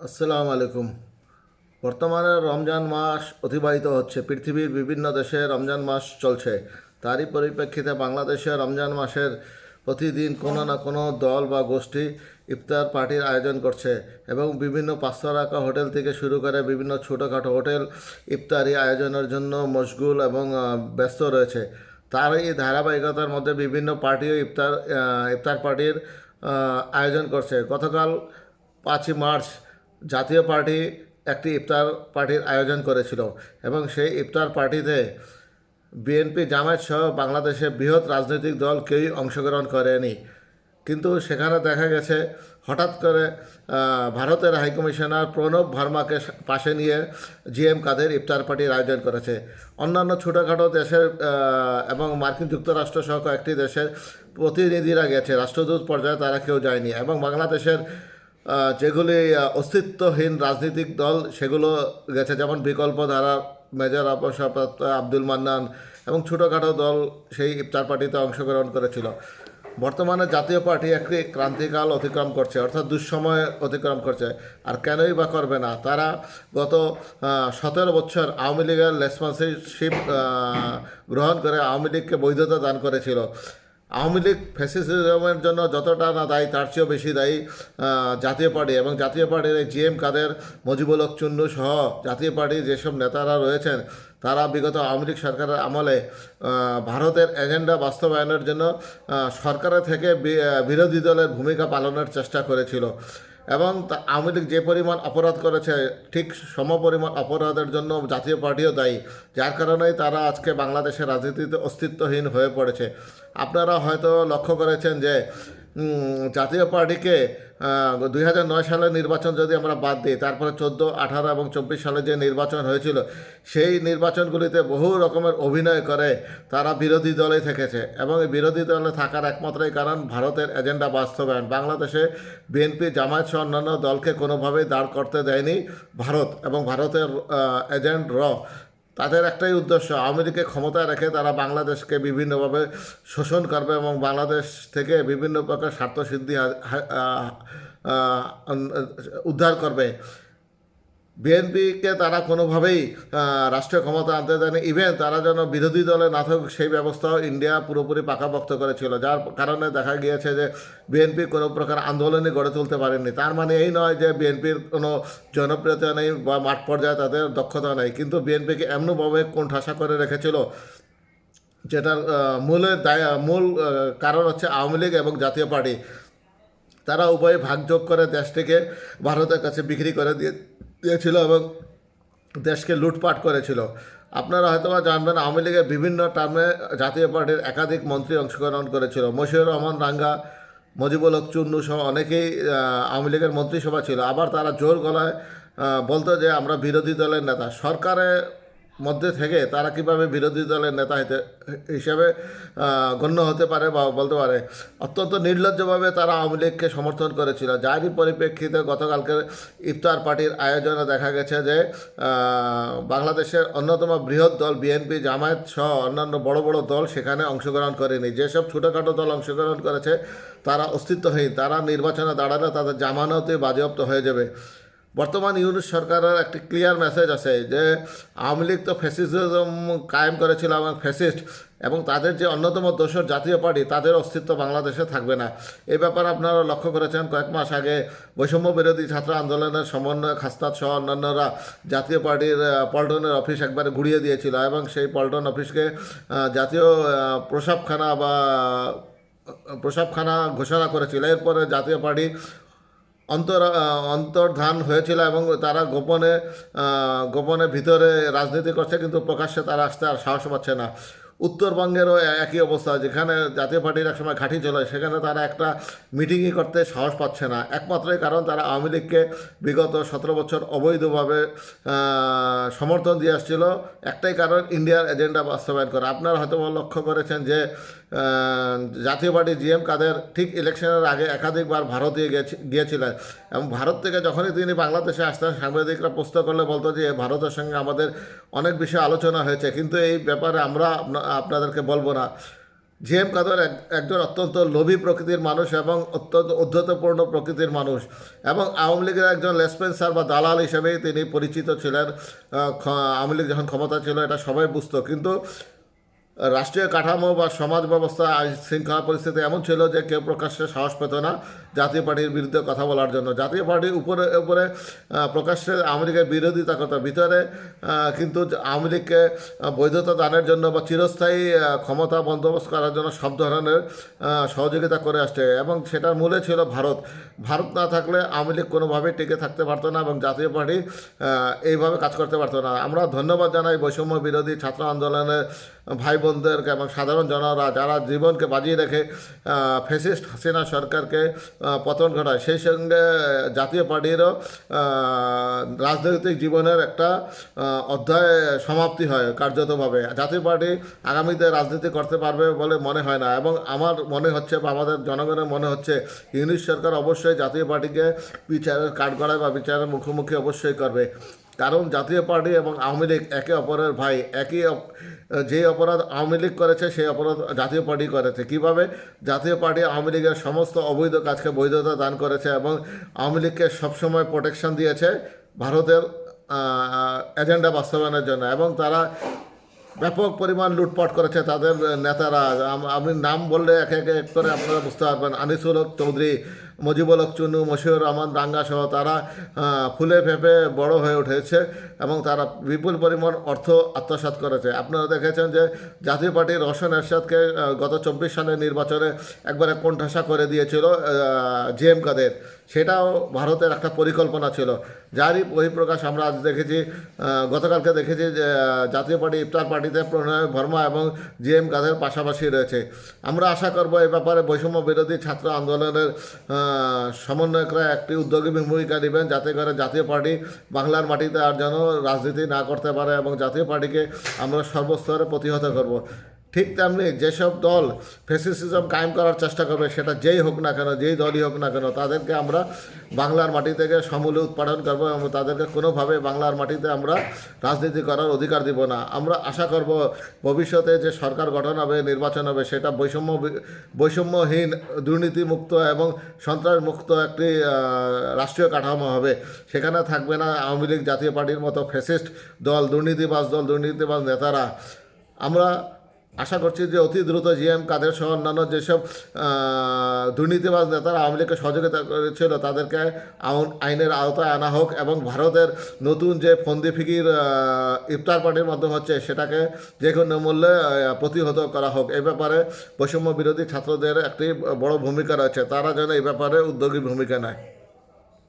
আসসালামু আলাইকুম। বর্তমানে রমজান মাস অতিবাহিত হচ্ছে। পৃথিবীর বিভিন্ন দেশে রমজান মাস চলছে। তারই পরিপ্রেক্ষিতে বাংলাদেশে রমজান মাসের প্রতিদিন কোনো না কোনো দল বা গোষ্ঠী ইফতার পার্টির আয়োজন করছে এবং বিভিন্ন পাঁচশো টাকা হোটেল থেকে শুরু করে বিভিন্ন ছোটোখাটো হোটেল ইফতারি আয়োজনের জন্য মশগুল এবং ব্যস্ত রয়েছে। তার এই ধারাবাহিকতার মধ্যে বিভিন্ন পার্টিও ইফতার ইফতার পার্টির আয়োজন করছে। গতকাল পাঁচই মার্চ জাতীয় পার্টি একটি ইফতার পার্টির আয়োজন করেছিল এবং সেই ইফতার পার্টিতে বিএনপি জামায়াত সহ বাংলাদেশের বৃহৎ রাজনৈতিক দল কেউই অংশগ্রহণ করেনি। কিন্তু সেখানে দেখা গেছে হঠাৎ করে ভারতের হাইকমিশনার প্রণব ভার্মাকে পাশে নিয়ে জিএম কাদের ইফতার পার্টির আয়োজন করেছে। অন্যান্য ছোটোখাটো দেশের এবং মার্কিন যুক্তরাষ্ট্র সহ কয়েকটি দেশের প্রতিনিধিরা গেছে। রাষ্ট্রদূত পর্যায়ে তারা কেউ যায়নি এবং বাংলাদেশের যেগুলি অস্তিত্বহীন রাজনৈতিক দল, সেগুলো গেছে। যেমন বিকল্প ধারা, মেজর আবসাপ্রাপ্ত আব্দুল মান্নান এবং ছোটোখাটো দল সেই ইফতার পার্টিতে অংশগ্রহণ করেছিল। বর্তমানে জাতীয় পার্টি একটি ক্রান্তিকাল অতিক্রম করছে, অর্থাৎ দুঃসময় অতিক্রম করছে। আর কেনই বা করবে না? তারা গত সতেরো বছর আওয়ামী লীগের রেসপন্সিবশিপ গ্রহণ করে আওয়ামী লীগকে বৈধতা দান করেছিল। আওয়ামী লীগ ফ্যাসিজমের জন্য যতটা না দায়ী, তার চেয়েও বেশি দায়ী জাতীয় পার্টি এবং জাতীয় পার্টির এই জিএম কাদের, মজিবুল হক চুন্নু সহ জাতীয় পার্টির যেসব নেতারা রয়েছেন, তারা বিগত আওয়ামী লীগ সরকারের আমলে ভারতের এজেন্ডা বাস্তবায়নের জন্য সরকারের থেকে বিরোধী দলের ভূমিকা পালনের চেষ্টা করেছিল। এবং আওয়ামী লীগ যে পরিমাণ অপরাধ করেছে, ঠিক সম পরিমাণ অপরাধের জন্য জাতীয় পার্টিও দায়ী। যার কারণেই তারা আজকে বাংলাদেশের রাজনীতিতে অস্তিত্বহীন হয়ে পড়েছে। আপনারা হয়তো লক্ষ্য করেছেন যে জাতীয় পার্টিকে দুই হাজার নয় সালের নির্বাচন যদি আমরা বাদ দিই, তারপরে চোদ্দ, আঠারো এবং চব্বিশ সালে যে নির্বাচন হয়েছিল, সেই নির্বাচনগুলিতে বহু রকমের অভিনয় করে তারা বিরোধী দলে থেকেছে এবং এই বিরোধী দলে থাকার একমাত্রই কারণ ভারতের এজেন্ডা বাস্তবায়ন। বাংলাদেশে বিএনপি জামায়াত সহ অন্যান্য দলকে কোনোভাবেই দাঁড় করতে দেয়নি ভারত এবং ভারতের এজেন্ট র তাদের একটাই উদ্দেশ্য আওয়ামী ক্ষমতায় রেখে তারা বাংলাদেশকে বিভিন্নভাবে শোষণ করবে এবং বাংলাদেশ থেকে বিভিন্ন প্রকার স্বার্থসিদ্ধি উদ্ধার করবে। বিএনপিকে তারা কোনোভাবেই রাষ্ট্রীয় ক্ষমতা আনতে দেয়নি। ইভেন তারা যেন বিরোধী দলে না থাকুক, সেই ব্যবস্থাও ইন্ডিয়া পুরোপুরি পাকাপোক্ত করেছিল, যার কারণে দেখা গিয়েছে যে বিএনপি কোনো প্রকার আন্দোলনই গড়ে তুলতে পারেনি। তার মানে এই নয় যে বিএনপির কোনো জনপ্রিয়তা নেই বা মাঠ পর্যায়ে তাদের দক্ষতা নেই, কিন্তু বিএনপিকে এমনভাবে কোণঠাসা করে রেখেছিল যেটার মূলের দায়, মূল কারণ হচ্ছে আওয়ামী লীগ এবং জাতীয় পার্টি। তারা উভয়ে ভাগযোগ করে দেশটিকে ভারতের কাছে বিক্রি করে দিয়ে দিয়েছিল এবং দেশকে লুটপাট করেছিল। আপনারা হয়তো বা জানবেন, আওয়ামী লীগের বিভিন্ন টার্মে জাতীয় পার্টির একাধিক মন্ত্রী অংশগ্রহণ করেছিল। মশিউর রহমান, রাঙ্গা, মজিবুল হক, চুন্নু সহ অনেকেই আওয়ামী লীগের মন্ত্রিসভা ছিল। আবার তারা জোর গলায় বলতো যে আমরা বিরোধী দলের নেতা। সরকারের মধ্যে থেকে তারা কীভাবে বিরোধী দলের নেতা হতে হিসেবে গণ্য হতে পারে বা বলতে পারে? অত্যন্ত নির্লজ্জভাবে তারা আওয়ামী লীগকে সমর্থন করেছিল। যারই পরিপ্রেক্ষিতে গতকালকে ইফতার পার্টির আয়োজনে দেখা গেছে যে বাংলাদেশের অন্যতম বৃহৎ দল বিএনপি, জামায়াত সহ অন্যান্য বড় বড় দল সেখানে অংশগ্রহণ করেনি। যেসব ছোটোখাটো দল অংশগ্রহণ করেছে, তারা অস্তিত্বহীন। তারা নির্বাচনে দাঁড়ালে তাদের জামানতে বাজেয়াপ্ত হয়ে যাবে। বর্তমান ইউনিট সরকারের একটি ক্লিয়ার মেসেজ আছে যে, আওয়ামী লীগ তো ফ্যাসিজম কায়েম করেছিল এবং ফ্যাসিস্ট এবং তাদের যে অন্যতম দোষর জাতীয় পার্টি, তাদের অস্তিত্ব বাংলাদেশে থাকবে না। এই ব্যাপারে আপনারা লক্ষ্য করেছেন, কয়েক মাস আগে বৈষম্য বিরোধী ছাত্র আন্দোলনের সমন্বয় খাস্তাত সহ অন্যান্যরা জাতীয় পার্টির পল্টনের অফিস একবারে ঘুরিয়ে দিয়েছিল এবং সেই পল্টন অফিসকে জাতীয় প্রসাবখানা বা প্রসাবখানা ঘোষণা করেছিল। এরপরে জাতীয় পার্টি অন্তর অন্তর্ধান হয়েছিল এবং তারা গোপনে গোপনে ভিতরে রাজনীতি করছে, কিন্তু প্রকাশ্যে তারা আসতে আর সাহস পাচ্ছে না। উত্তরবঙ্গেরও একই অবস্থা, যেখানে জাতীয় পার্টির একসময় ঘাঁটি ছিল সেখানে তারা একটা মিটিংই করতে সাহস পাচ্ছে না। একমাত্রই কারণ, তারা আওয়ামী লীগকে বিগত সতেরো বছর অবৈধভাবে সমর্থন দিয়ে আসছিল। একটাই কারণ, ইন্ডিয়ার এজেন্ডা বাস্তবায়ন করা। আপনারা হয়তো লক্ষ্য করেছেন যে জাতীয় পার্টি জিএম কাদের ঠিক ইলেকশনের আগে একাধিকবার ভারতে গিয়েছিলেন। এবং ভারত থেকে যখনই তিনি বাংলাদেশে আসতেন, সাংবাদিকরা প্রশ্ন করলে বলতো যে, ভারতের সঙ্গে আমাদের অনেক বিষয়ে আলোচনা হয়েছে। কিন্তু এই ব্যাপারে আমরা আপনাদেরকে বলব না। জি এম কাদের এক- একজন অত্যন্ত লোভী প্রকৃতির মানুষ এবং অত্যন্ত উদ্ধতপূর্ণ প্রকৃতির মানুষ এবং আওয়ামী লীগের একজন লেসপেন্সার বা দালাল হিসেবেই তিনি পরিচিত ছিলেন। আওয়ামী লীগ যখন ক্ষমতা ছিল, এটা সবাই বুঝতো। কিন্তু রাষ্ট্রীয় কাঠামো বা সমাজ ব্যবস্থা আইন শৃঙ্খলা পরিস্থিতি এমন ছিল যে কেউ প্রকাশ্যে সাহস পেত না। জাতীয় পার্টির বিরুদ্ধে কথা বলার জন্য। জাতীয় পার্টির উপরে উপরে প্রকাশ্যে লীগের বিরোধিতা করতো ভিতরে কিন্তু আওয়ামী বৈধতা দানের জন্য বা চিরস্থায়ী ক্ষমতা বন্দোবস্ত করার জন্য সব ধরনের সহযোগিতা করে আসছে। এবং সেটার মূলে ছিল ভারত। ভারত না থাকলে আওয়ামী লীগ কোনোভাবেই টিকে থাকতে পারতো না এবং জাতীয় পার্টি এইভাবে কাজ করতে পারতো না। আমরা ধন্যবাদ জানাই বৈষম্য বিরোধী ছাত্র আন্দোলনের ভাই বোনদেরকে এবং সাধারণ জনরা যারা জীবনকে বাজিয়ে রেখে ফেসিস্ট হাসিনা সরকারকে পতন ঘটায়। সেই সঙ্গে জাতীয় পার্টিরও রাজনৈতিক জীবনের একটা অধ্যায় সমাপ্তি হয় কার্যতভাবে। জাতীয় পার্টি আগামীতে রাজনীতি করতে পারবে বলে মনে হয় না এবং আমার মনে হচ্ছে বা আমাদের জনগণের মনে হচ্ছে ইউনিশ সরকার অবশ্যই জাতীয় পার্টিকে বিচারের কাঠগড়ায় বা বিচারের মুখোমুখি অবশ্যই করবে। কারণ জাতীয় পার্টি এবং আওয়ামী লীগ একে অপরের ভাই, একই যে অপরাধ আওয়ামী লীগ করেছে, সেই অপরাধ জাতীয় পার্টি করেছে। কীভাবে? জাতীয় পার্টি আওয়ামী লীগের সমস্ত অবৈধ কাজকে বৈধতা দান করেছে এবং আওয়ামী লীগকে সবসময় প্রোটেকশন দিয়েছে ভারতের এজেন্ডা বাস্তবায়নের জন্য এবং তারা ব্যাপক পরিমাণ লুটপাট করেছে তাদের নেতারা। আম- নাম বললে এক এক করে আপনারা বুঝতে পারবেন। আনিসুল হক চৌধুরী মজিবুল চুনু, মশিউর রহমান দাঙ্গা সহ তারা ফুলে ফেঁপে বড় হয়ে উঠেছে এবং তারা বিপুল পরিমাণ অর্থ আত্মসাৎ করেছে। আপনারা দেখেছেন যে জাতীয় পার্টির রোশন এরশাদকে গত চব্বিশ সালের নির্বাচনে একবারে কোণঠাসা করে দিয়েছিল জি এম কাদের। সেটাও ভারতের একটা পরিকল্পনা ছিল। যারই বহিঃপ্রকাশ আমরা আজ দেখেছি গতকালকে দেখেছি যে জাতীয় পার্টি ইফতার পার্টিতে প্রণয় ভর্মা এবং জি এম কাদের পাশাপাশি রয়েছে। আমরা আশা করব এই ব্যাপারে বৈষম্য বিরোধী ছাত্র আন্দোলনের সমন্বয়করা একটি উদ্যোগী ভূমিকা নেবেন যাতে করে জাতীয় পার্টি বাংলার মাটিতে আর যেন রাজনীতি না করতে পারে এবং জাতীয় পার্টিকে আমরা সর্বস্তরে প্রতিহত করব। ঠিক তেমনি যেসব দল ফেসিসিজম কায়েম করার চেষ্টা করবে, সেটা যেই হোক না কেন, যেই দলই হোক না কেন, তাদেরকে আমরা বাংলার মাটি থেকে সমূলে উৎপাদন করব এবং তাদেরকে কোনোভাবে বাংলার মাটিতে আমরা রাজনীতি করার অধিকার দিব না। আমরা আশা করব ভবিষ্যতে যে সরকার গঠন হবে, নির্বাচন হবে, সেটা বৈষম্য বৈষম্যহীন, দুর্নীতিমুক্ত এবং সন্ত্রাসমুক্ত একটি রাষ্ট্রীয় কাঠামো হবে। সেখানে থাকবে না আওয়ামী লীগ জাতীয় পার্টির মতো ফেসিস্ট দল, দুর্নীতিবাজ দল, দুর্নীতিবাজ নেতারা। আমরা আশা করছি যে অতি দ্রুত জিএম কাদের সহ অন্যান্য যেসব দুর্নীতিবাজ নেতারা আওয়ামী লীগকে সহযোগিতা করেছিল, তাদেরকে আইনের আওতায় আনা হোক এবং ভারতের নতুন যে ফন্দি ফিকির ইফতার পার্টির মাধ্যমে হচ্ছে সেটাকে যে কোনো মূল্যে প্রতিহত করা হোক। এই ব্যাপারে বৈষম্য বিরোধী ছাত্রদের একটি বড় ভূমিকা রয়েছে। তারা যেন এই ব্যাপারে উদ্যোগী ভূমিকা নেয়।